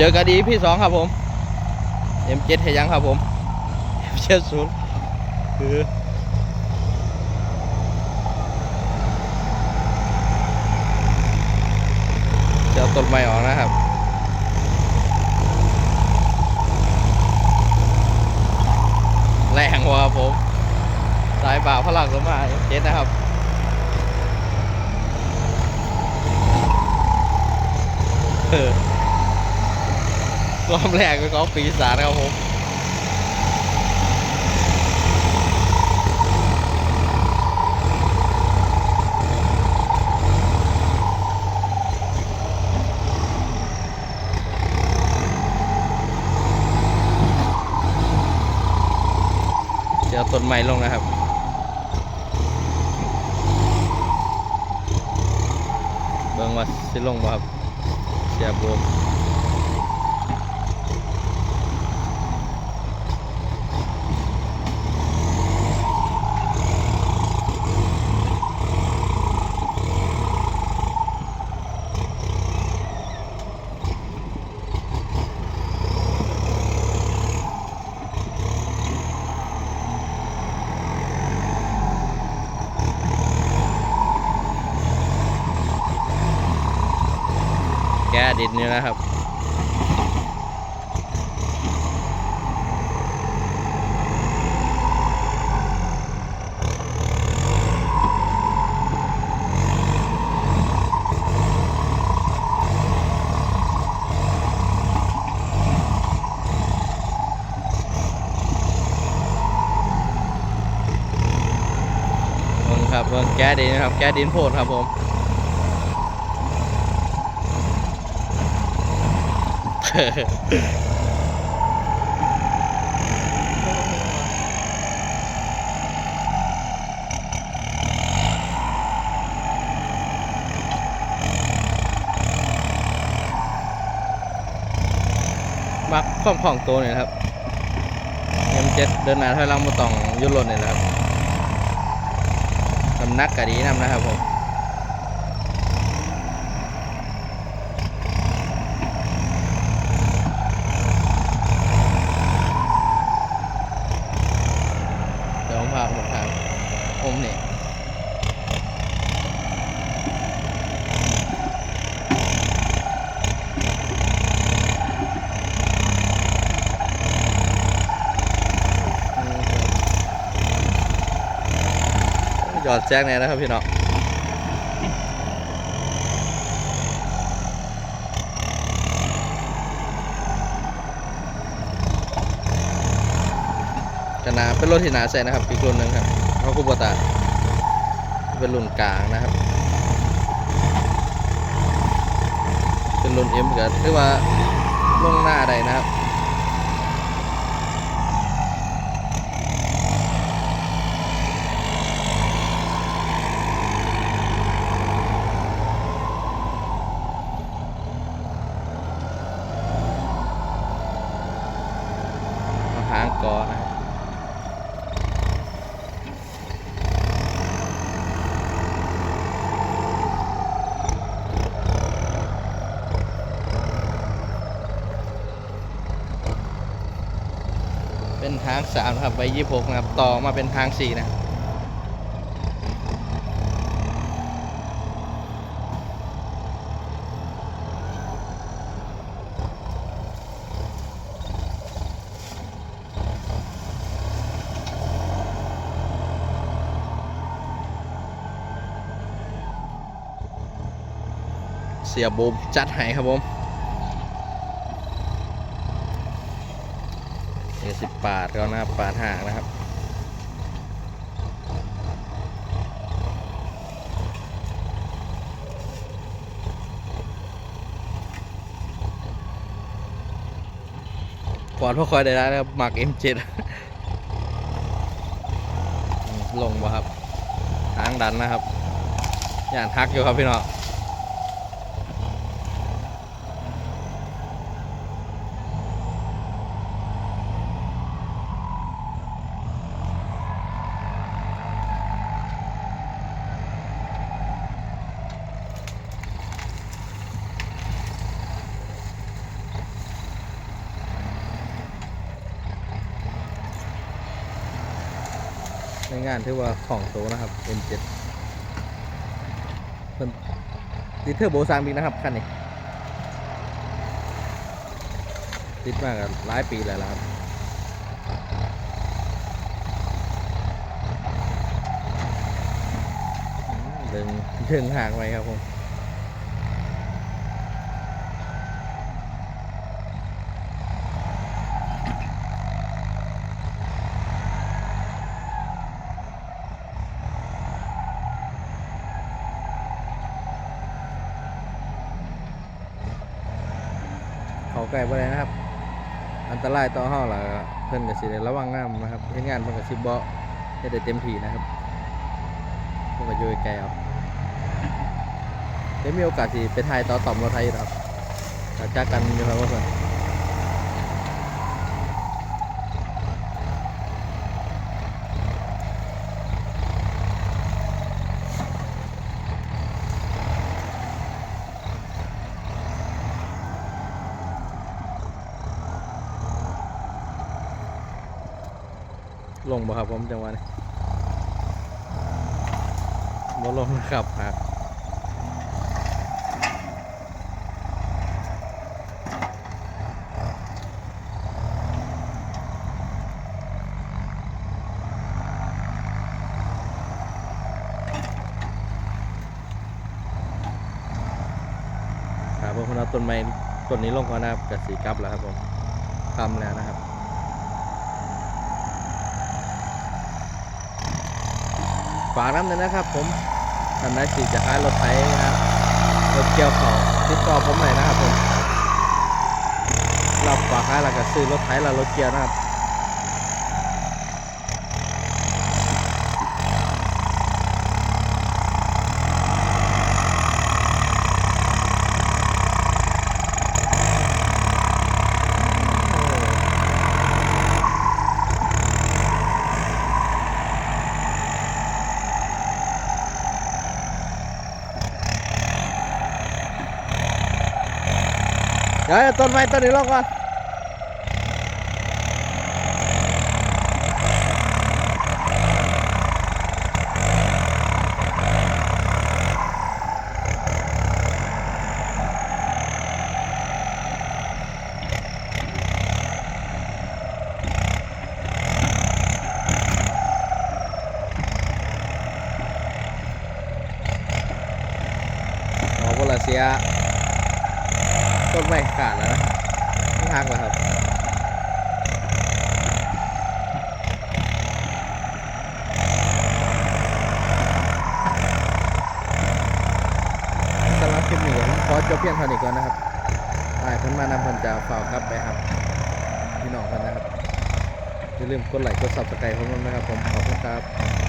เจอกันดีพี่สองครับผม M7 เฮยังครับผม M7 ศูนย์คือจะเอาต้นไม้ออกนะครับแรงว่ะครับผม สายบ่าพลังลงมา M7 นะครับเออ รอบแรกเป็นของปีศาจนะครับผมเดี๋ยวต้นไม้ลงนะครับเบิ่งว่าสิลงบ่ครับเสียบวม ดินอยู่นะครับเบิ่งครับเบิ่งแก้ดินนะครับ แก้ดินโพดครับผม มักข้อมของตัวเนี่ยครับเอ็มเจ็ดเดินหน้าถอยหลังมาต้องยุ่นรถเนี่ยนะครับน้ำหนักกะดีนำนะครับผม เดี๋ยวผมพาผมทาง ผมเนี่ยยอดแจ้งเนี่ยนะครับพี่น้องจะนาเป็นรถที่หนาใส่นะครับ อีกรุ่นหนึ่งครับ เขาคูบตาเป็นรุ่นกลางนะครับ เป็นรุ่นเอ็มก็ถือว่าลงหน้าใดนะครับ เอาหางกอนะครับ เป็นทางสามนะครับใบยี่หกนะครับ ต่อมาเป็นทางสี่นะเสียบูมจัดให้ครับผม เอสิบปาดก็นะครับปาดห่างนะครับปอดพ่อคอยได้แล้วนะครับหมัก M7 อืมลงบ่ครับทางดันนะครับ อย่านฮักอยู่ครับพี่น้อง ในงานที่ว่าของโตนะครับ M7 เพิ่นติดเทอร์โบซามบิกนะครับคันนี้ติดมากกันหลายปีแล้วล่ะครับดึงดึงห่างไว้ครับผม ไก่บ่ได้นะครับ อันตรายต่อเฮาล่ะเพิ่นก็สิได้ระวังน้ำนะครับเฮ็ดงานเพิ่นก็สิบ่เฮ็ดได้เต็มที่นะครับเพิ่นก็อยู่ไกลเอาไดี๋ยวมีโอกาสสิไปถ่ายต่อต่อมรถไทยนะครับถ้าจากกันอยู่ครับว่าเพิ่น ลงบ่ครับผมจังหวะนี้บ่ลงนะครับหักครับผมเอาต้นไม้ต้นนี้ลงก่อนนะครับกับสีกลับแล้วครับผมคำแล้วนะครับ ฝากน้ำเลยนะครับ ผมท่านใดสิจะขายรถไถนะครับรถเกี่ยวเขาติดต่อผมหน่อยนะครับผมรับฝากขายแล้วก็ซื้อรถไถและรถเกี่ยวนะครับ เดี๋ยวต้นไม้ต้นนี้ลงก่อนออกวลาเซีย ต้นไม้ขาดแล้วนะไม่หักแล้วครับสำหรับคลิปนี้ผมขอจบเพียงเท่านี้ก่อนนะครับไอ้เพิ่นมานำเพิ่นจะฝากกลับไปครับพี่น้องเพิ่นนะครับอย่าลืมกดไลค์กด subscribe ผมนะครับผมขอบคุณครับ